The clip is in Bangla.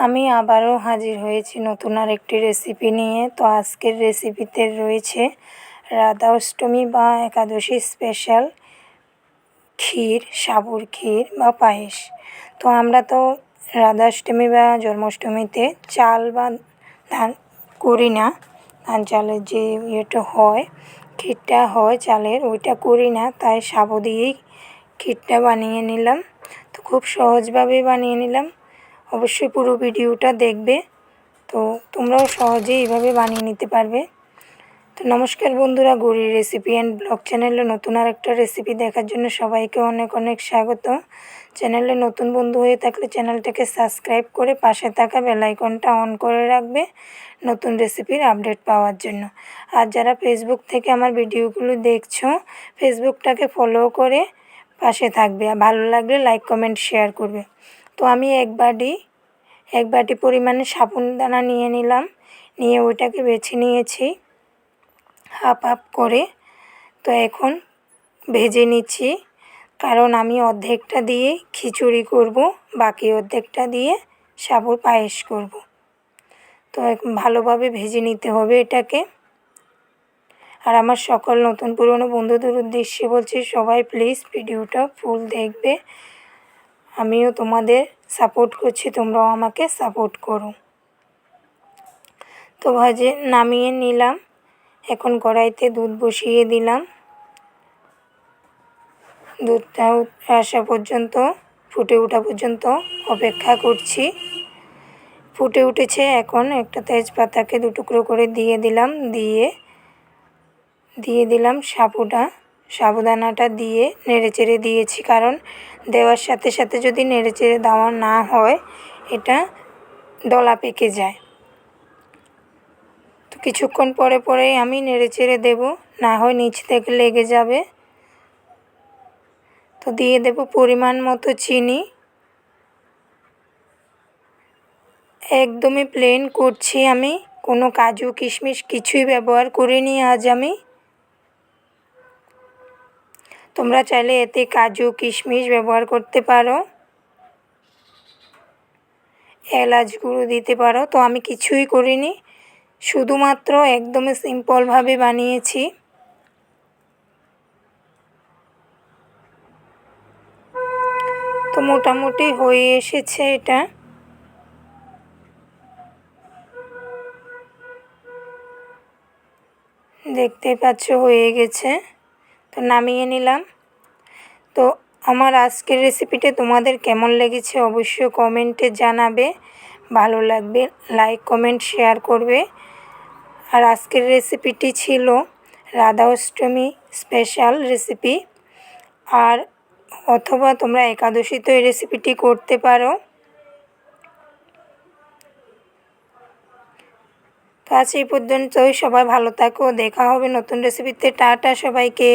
আমি আবারও হাজির হয়েছি নতুন আর একটি রেসিপি নিয়ে। তো আজকের রেসিপিতে রয়েছে রাধা অষ্টমী বা একাদশী স্পেশাল ক্ষীর, সাবুর ক্ষীর বা পায়েস। তো আমরা তো রাধা অষ্টমী বা জন্মাষ্টমীতে চাল বা ধান করি না। ধান চালের যে ইয়েটা হয়, ক্ষীরটা হয় চালের, ওইটা করি না। তাই সাবু দিয়েই ক্ষীরটা বানিয়ে নিলাম। তো খুব সহজভাবেই বানিয়ে নিলাম। অবশ্যই পুরো ভিডিওটা দেখবে। তো তোমরাও সহজেই এইভাবে বানিয়ে নিতে পারবে। তো নমস্কার বন্ধুরা, গৌরীর রেসিপি অ্যান্ড ব্লগ চ্যানেলে নতুন আর একটা রেসিপি দেখার জন্য সবাইকে অনেক অনেক স্বাগত। চ্যানেলে নতুন বন্ধু হয়ে থাকলে চ্যানেলটাকে সাবস্ক্রাইব করে পাশে থাকা বেলাইকনটা অন করে রাখবে নতুন রেসিপির আপডেট পাওয়ার জন্য। আর যারা ফেসবুক থেকে আমার ভিডিওগুলো দেখছ ফেসবুকটাকে ফলো করে পাশে থাকবে। আর ভালো লাগলে লাইক কমেন্ট শেয়ার করবে। তো আমি এক বাটি এক বাটি পরিমাণে সাবুন দানা নিয়ে নিলাম, নিয়ে ওইটাকে বেছে নিয়েছি, হাফ হাফ করে। তো এখন ভেজে নিচ্ছি, কারণ আমি অর্ধেকটা দিয়ে খিচুড়ি করব, বাকি অর্ধেকটা দিয়ে সাবুর পায়েস করব। তো ভালোভাবে ভেজে নিতে হবে এটাকে। আর আমার সকল নতুন পুরনো বন্ধুদের উদ্দেশ্যে বলছি, সবাই প্লিজ ভিডিওটা ফুল দেখবে। আমিও তোমাদের সাপোর্ট করছি, তোমরাও আমাকে সাপোর্ট করো। তো ভাজে নামিয়ে নিলাম। এখন কড়াইতে দুধ বসিয়ে দিলাম। দুধটা আসা পর্যন্ত, ফুটে ওঠা পর্যন্ত অপেক্ষা করছি। ফুটে উঠেছে এখন একটা তেজপাতাকে দু টুকরো করে দিয়ে দিলাম, দিয়ে দিয়ে দিলাম সাবুটা সাবুদানাটা দিয়ে নেড়েচেড়ে দিয়েছি। কারণ দেওয়ার সাথে সাথে যদি নেড়েচেড়ে দেওয়া না হয়, এটা দলা পেকে যায়। তো কিছুক্ষণ পরে পরেই আমি নেড়েচেড়ে দেবো, না হয় নিচ থেকে লেগে যাবে। তো দিয়ে দেব পরিমাণ মতো চিনি। একদমই প্লেন করছি আমি। কোনো কাজু কিশমিশ কিছুই ব্যবহার করিনি আজ আমি। তোমরা চাইলে এতে কাজু, কিশমিশ ব্যবহার করতে পারো। এলাচ গুঁড়ো দিতে পারো। তো আমি কিছুই করিনি। শুধুমাত্র একদমই সিম্পলভাবে বানিয়েছি। তো মোটামুটি হয়ে এসেছে এটা। দেখতে পাচ্ছ, হয়ে গেছে। তো নামিয়ে নিলাম। তো আমার আজকের রেসিপিটা তোমাদের কেমন লেগেছে অবশ্যই কমেন্টে জানাবে। ভালো লাগবে লাইক কমেন্ট শেয়ার করবে। আর আজকের রেসিপিটি ছিল রাধা অষ্টমী স্পেশাল রেসিপি আর অথবা তোমরা একাদশীতে এই রেসিপিটি করতে পারো। তো আজ এই পর্যন্তই, সবাই ভালো থাকো, দেখা হবে নতুন রেসিপিতে টাটা সবাইকে।